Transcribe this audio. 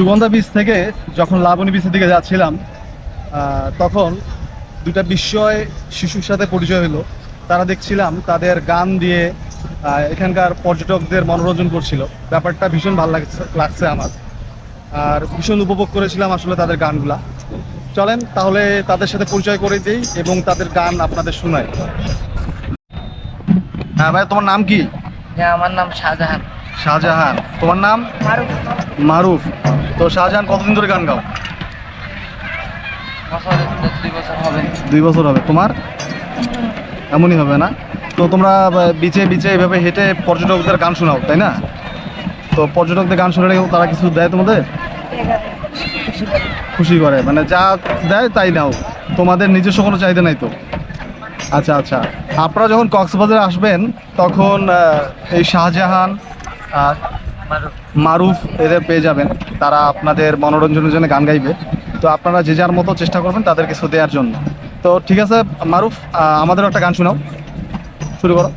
সুগন্ধা বীজ থেকে যখন লাবণী বীজের দিকে যাচ্ছিলাম তখন দুটা বিস্ময় শিশুর সাথে পরিচয় হলো। তারা দেখছিলাম তাদের গান দিয়ে এখানকার পর্যটকদের মনোরঞ্জন করছিল। ব্যাপারটা ভীষণ ভালো লাগছে লাগছে আমার। আর ভীষণ উপভোগ করেছিলাম আসলে তাদের গানগুলা। চলেন তাহলে তাদের সাথে পরিচয় করে দিই এবং তাদের গান আপনাদের শোনাই। হ্যাঁ ভাই তোমার নাম কি? হ্যাঁ আমার নাম শাহজাহান। শাহজাহান। তোমার নাম? মারুফ মারুফ তো শাহজাহান কতদিন ধরে গান গাও? দুই বছর হবে। তোমার? এমনই হবে না? তো তোমরা বিচে বিচে এভাবে হেঁটে পর্যটকদের গান শোনাও তাই না? তো পর্যটকদের গান শোনালে তারা কিছু দেয় তোমাদের? খুশি করে। মানে যা দেয় তাই নাও। তোমাদের নিজস্ব কোনো চাহিদা নাই তো। আচ্ছা আচ্ছা। আপনারা যখন কক্সবাজারে আসবেন তখন এই শাহজাহান মারুফ। এদের পেয়ে যাবেন। তারা আপনাদের মনোরঞ্জনের জন্য গান গাইবে। তো আপনারা যে যার মতো চেষ্টা করবেন তাদের কিছু দেওয়ার জন্য। তো ঠিক আছে মারুফ আমাদের আমাদেরও একটা গান শোনাও। শুরু করো।